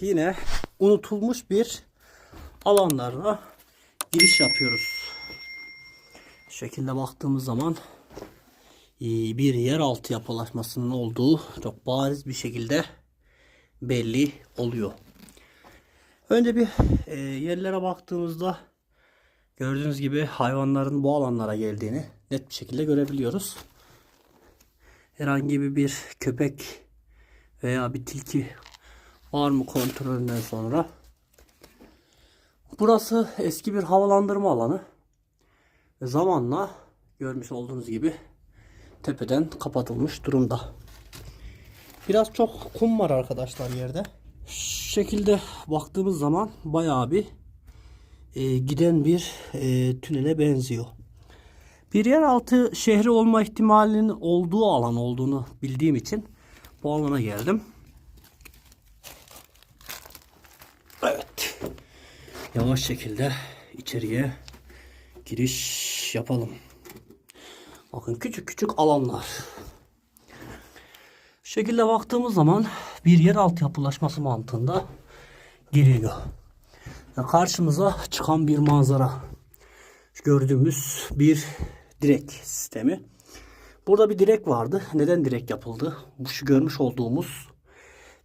yine unutulmuş bir alanlarına giriş yapıyoruz. Şekilde baktığımız zaman iyi bir yeraltı yapılaşmasının olduğu çok bariz bir şekilde belli oluyor. Önce bir e, yerlere baktığımızda gördüğünüz gibi hayvanların bu alanlara geldiğini net bir şekilde görebiliyoruz. Herhangi bir köpek veya bir tilki var mı kontrolünden sonra. Burası eski bir havalandırma alanı. Zamanla görmüş olduğunuz gibi tepeden kapatılmış durumda. Biraz çok kum var arkadaşlar yerde. Şu şekilde baktığımız zaman bayağı bir e, giden bir e, tünele benziyor. Bir yeraltı şehri olma ihtimalinin olduğu alan olduğunu bildiğim için bu alana geldim. Yavaş şekilde içeriye giriş yapalım. Bakın küçük küçük alanlar. Şu şekilde baktığımız zaman bir yeraltı yapılaşması mantığında giriliyor. Ve karşımıza çıkan bir manzara. Gördüğümüz bir direk sistemi. Burada bir direk vardı. Neden direk yapıldı? Bu şu görmüş olduğumuz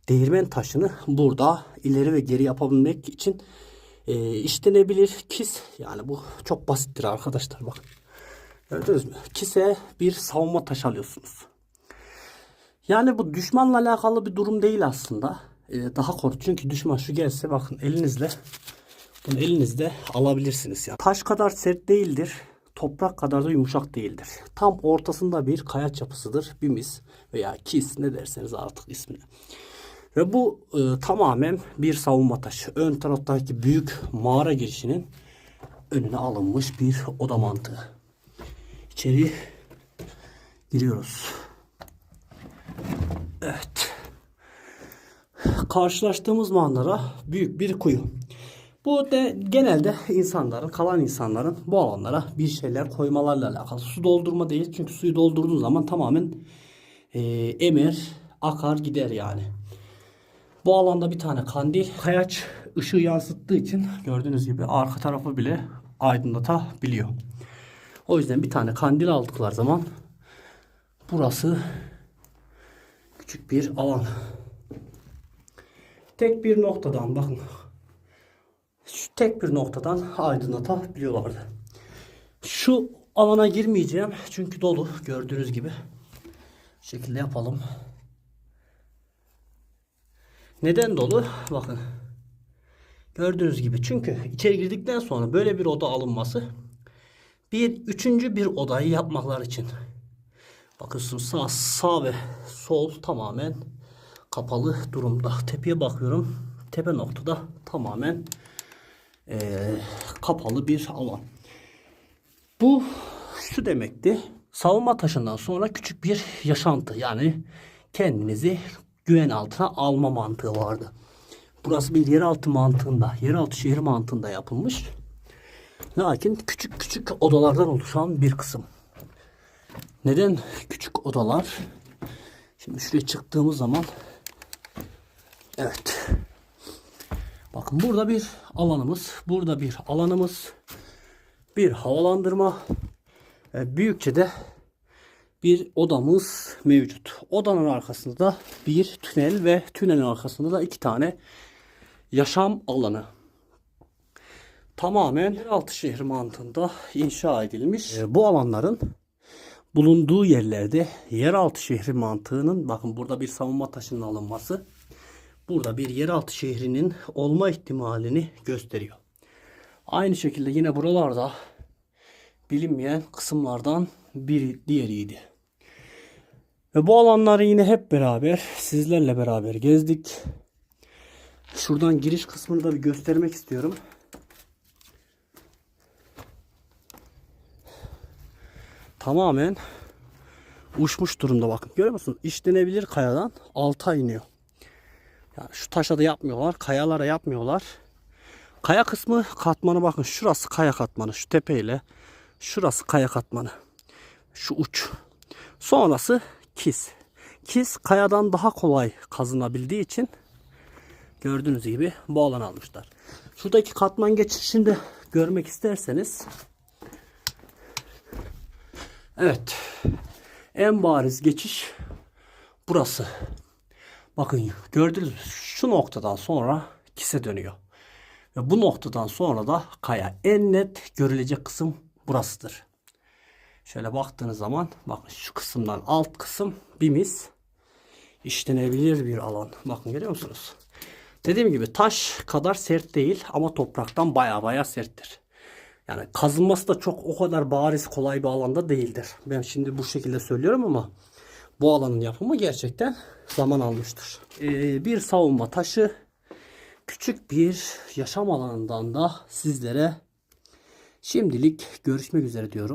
değirmen taşını burada ileri ve geri yapabilmek için e, işlenebilir kis. Yani bu çok basittir arkadaşlar. Bakın. Gördünüz mü? Kise bir savunma taşı alıyorsunuz. Yani bu düşmanla alakalı bir durum değil aslında. E, daha korkunç. Çünkü düşman şu gelse bakın elinizle bunu elinizde alabilirsiniz. Yani. Taş kadar sert değildir. Toprak kadar da yumuşak değildir. Tam ortasında bir kayaç yapısıdır. Bimiz veya kis ne derseniz artık ismini. Ve bu e, tamamen bir savunma taşı. Ön taraftaki büyük mağara girişinin önüne alınmış bir oda mantığı. İçeri giriyoruz. Evet. Karşılaştığımız manzara büyük bir kuyu. Bu de genelde insanların, kalan insanların bu alanlara bir şeyler koymalarla alakalı. Su doldurma değil çünkü suyu doldurduğun zaman tamamen e, emer, akar gider yani. Bu alanda bir tane kandil, kayaç ışığı yansıttığı için gördüğünüz gibi arka tarafı bile aydınlatabiliyor. O yüzden bir tane kandil aldıkları zaman burası küçük bir alan. Tek bir noktadan bakın. Şu tek bir noktadan aydınlatabiliyorlardı. Şu alana girmeyeceğim çünkü dolu gördüğünüz gibi. Şu şekilde yapalım. Neden dolu? Bakın. Gördüğünüz gibi. Çünkü içeri girdikten sonra böyle bir oda alınması bir üçüncü bir odayı yapmaklar için. Bakıyorsunuz sağ, sağ ve sol tamamen kapalı durumda. Tepeye bakıyorum. Tepe noktada tamamen eee, kapalı bir alan. Bu şu demekti. Savunma taşından sonra küçük bir yaşantı. Yani kendinizi güven altına alma mantığı vardı. Burası bir yeraltı mantığında, yeraltı şehir mantığında yapılmış. Lakin küçük küçük odalardan oluşan bir kısım. Neden küçük odalar? Şimdi şuraya çıktığımız zaman evet. Bakın burada bir alanımız, burada bir alanımız, bir havalandırma, büyükçe de bir odamız mevcut. Odanın arkasında bir tünel ve tünelin arkasında da iki tane yaşam alanı. Tamamen yeraltı şehri mantığında inşa edilmiş. E, bu alanların bulunduğu yerlerde yeraltı şehri mantığının bakın burada bir savunma taşının alınması burada bir yeraltı şehrinin olma ihtimalini gösteriyor. Aynı şekilde yine buralarda bilinmeyen kısımlardan bir diğeriydi. Ve bu alanları yine hep beraber sizlerle beraber gezdik. Şuradan giriş kısmını da bir göstermek istiyorum. Tamamen uçmuş durumda bakın. Görüyor musunuz? İşlenebilir kayadan alta iniyor. Yani şu taşa da yapmıyorlar. Kayalara yapmıyorlar. Kaya kısmı katmanı bakın. Şurası kaya katmanı. Şu tepeyle. Şurası kaya katmanı. Şu uç. Sonrası kis. Kis kayadan daha kolay kazınabildiği için Gördüğünüz gibi bu alanı almışlar. Şuradaki katman geçişini de görmek isterseniz Evet. En bariz geçiş burası. Bakın gördünüz? Şu noktadan sonra kise dönüyor. Ve bu noktadan sonra da kaya. En net görülecek kısım burasıdır. Şöyle baktığınız zaman bakın şu kısımdan alt kısım bimiz işlenebilir bir alan. Bakın görüyor musunuz? Dediğim gibi taş kadar sert değil ama topraktan baya baya serttir. Yani kazınması da çok o kadar bariz kolay bir alanda değildir. Ben şimdi bu şekilde söylüyorum ama bu alanın yapımı gerçekten zaman almıştır. Ee, bir savunma taşı küçük bir yaşam alanından da sizlere şimdilik görüşmek üzere diyorum.